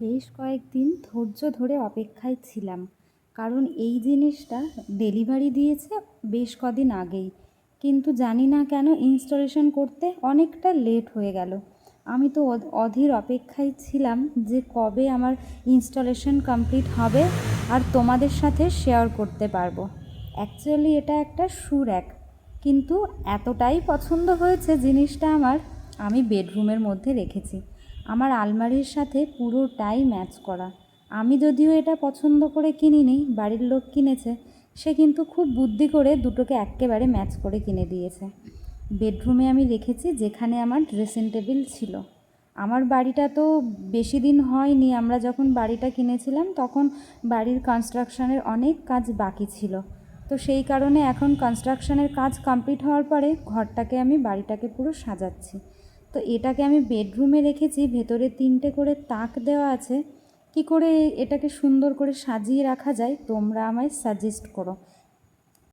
বেশ কয়েকদিন ধৈর্য ধরে অপেক্ষায় ছিলাম। কারণ এই জিনিসটা ডেলিভারি দিয়েছে বেশ কদিন আগেই। কিন্তু জানি না কেন ইনস্টলেশন করতে অনেকটা লেট হয়ে গেল। আমি তো অধীর অপেক্ষায় ছিলাম যে কবে আমার ইনস্টলেশন কমপ্লিট হবে আর তোমাদের সাথে শেয়ার করতে পারব। অ্যাকচুয়ালি এটা একটা শু র্যাক কিন্তু এতটাই পছন্দ হয়েছে জিনিসটা আমার, আমি বেডরুমের মধ্যে রেখেছি। আমার আলমারির সাথে পুরোটাই ম্যাচ করা। আমি যদিও এটা পছন্দ করে কিনিনি, বাড়ির লোক কিনেছে, সে কিন্তু খুব বুদ্ধি করে দুটোকে এক্কেবারে ম্যাচ করে কিনে দিয়েছে। বেডরুমে আমি রেখেছি যেখানে আমার ড্রেসিং টেবিল ছিল। আমার বাড়িটা তো বেশি দিন হয়নি, আমরা যখন বাড়িটা কিনেছিলাম তখন বাড়ির কনস্ট্রাকশনের অনেক কাজ বাকি ছিল। তো সেই কারণে এখন কনস্ট্রাকশনের কাজ কমপ্লিট হওয়ার পরে ঘরটাকে আমি বাড়িটাকে পুরো সাজাচ্ছি। তো এটাকে আমি বেডরুমে রেখেছি, ভেতরে তিনটে করে তাক দেওয়া আছে। কি করে এটাকে সুন্দর করে সাজিয়ে রাখা যায় তোমরা আমায় সাজেস্ট করো।